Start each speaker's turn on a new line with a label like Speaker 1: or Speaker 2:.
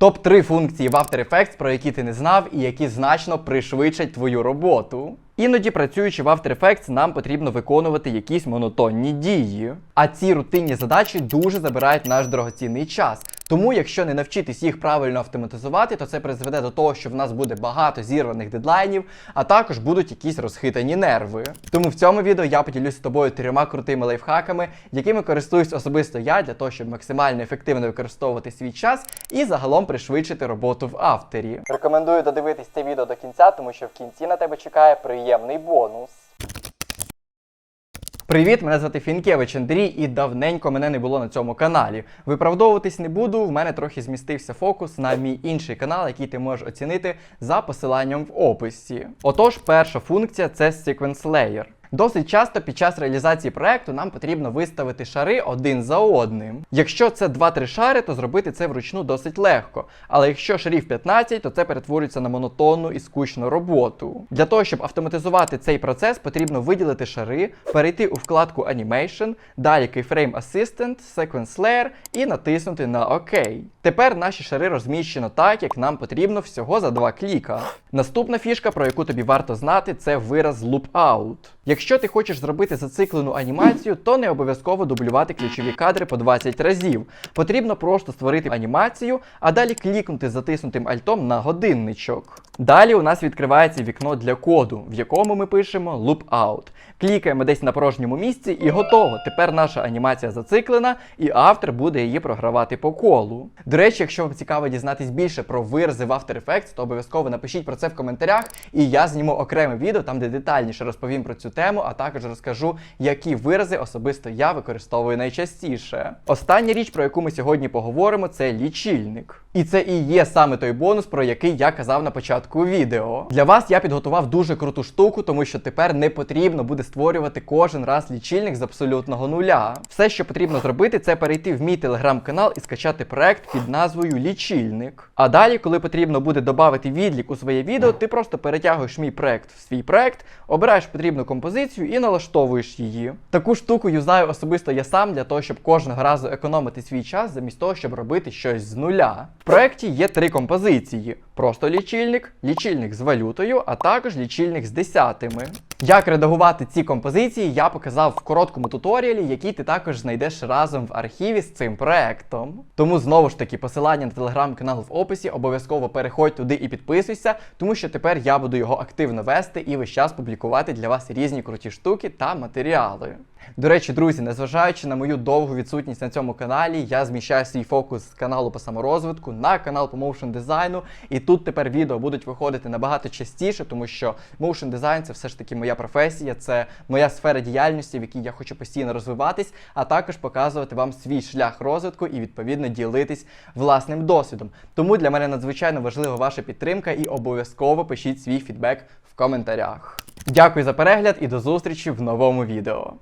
Speaker 1: Топ-3 функції в After Effects, про які ти не знав і які значно пришвидшать твою роботу. Іноді, працюючи в After Effects, нам потрібно виконувати якісь монотонні дії. А ці рутинні задачі дуже забирають наш дорогоцінний час. Тому, якщо не навчитись їх правильно автоматизувати, то це призведе до того, що в нас буде багато зірваних дедлайнів, а також будуть якісь розхитані нерви. Тому в цьому відео я поділюся з тобою трьома крутими лайфхаками, якими користуюсь особисто я для того, щоб максимально ефективно використовувати свій час і загалом пришвидшити роботу в автері. Рекомендую додивитись це відео до кінця, тому що в кінці на тебе чекає приємний бонус. Привіт, мене звати Фінкевич Андрій, і давненько мене не було на цьому каналі. Виправдовуватись не буду, в мене трохи змістився фокус на мій інший канал, який ти можеш оцінити за посиланням в описі. Отож, перша функція це Sequence Layer. Досить часто під час реалізації проекту нам потрібно виставити шари один за одним. Якщо це 2-3 шари, то зробити це вручну досить легко. Але якщо шарів 15, то це перетворюється на монотонну і скучну роботу. Для того, щоб автоматизувати цей процес, потрібно виділити шари, перейти у вкладку Animation, далі Keyframe Assistant, Sequence Layer і натиснути на ОК. Тепер наші шари розміщено так, як нам потрібно всього за два кліка. Наступна фішка, про яку тобі варто знати, це вираз Loop Out. Якщо ти хочеш зробити зациклену анімацію, то не обов'язково дублювати ключові кадри по 20 разів. Потрібно просто створити анімацію, а далі клікнути затиснутим альтом на годинничок. Далі у нас відкривається вікно для коду, в якому ми пишемо loop out. Клікаємо десь на порожньому місці і готово. Тепер наша анімація зациклена, і автор буде її програвати по колу. До речі, якщо вам цікаво дізнатись більше про вирази в After Effects, то обов'язково напишіть про це в коментарях, і я зніму окреме відео, там де детальніше розповім про цю тему, а також розкажу, які вирази особисто я використовую найчастіше. Остання річ, про яку ми сьогодні поговоримо, це лічильник. І це і є саме той бонус, про який я казав на початку відео. Для вас я підготував дуже круту штуку, тому що тепер не потрібно буде створювати кожен раз лічильник з абсолютного нуля. Все, що потрібно зробити, це перейти в мій телеграм-канал і скачати проект під назвою Лічильник. А далі, коли потрібно буде додати відлік у своє відео, ти просто перетягуєш мій проект в свій проект, обираєш потрібну композицію і налаштовуєш її. Таку штуку юзаю особисто я сам для того, щоб кожного разу економити свій час, замість того, щоб робити щось з нуля. В проекті є три композиції: просто лічильник, лічильник з валютою, а також лічильник з десятими. Як редагувати ці композиції, я показав в короткому туторіалі, який ти також знайдеш разом в архіві з цим проектом. Тому знову ж таки посилання на телеграм-канал в описі, обов'язково переходь туди і підписуйся, тому що тепер я буду його активно вести і весь час публікувати для вас різні круті штуки та матеріали. До речі, друзі, незважаючи на мою довгу відсутність на цьому каналі, я зміщаю свій фокус з каналу по саморозвитку на канал по моушн дизайну. І тут тепер відео будуть виходити набагато частіше, тому що моушн дизайн це все ж таки моя професія, це моя сфера діяльності, в якій я хочу постійно розвиватись, а також показувати вам свій шлях розвитку і відповідно ділитись власним досвідом. Тому для мене надзвичайно важлива ваша підтримка і обов'язково пишіть свій фідбек в коментарях. Дякую за перегляд і до зустрічі в новому відео.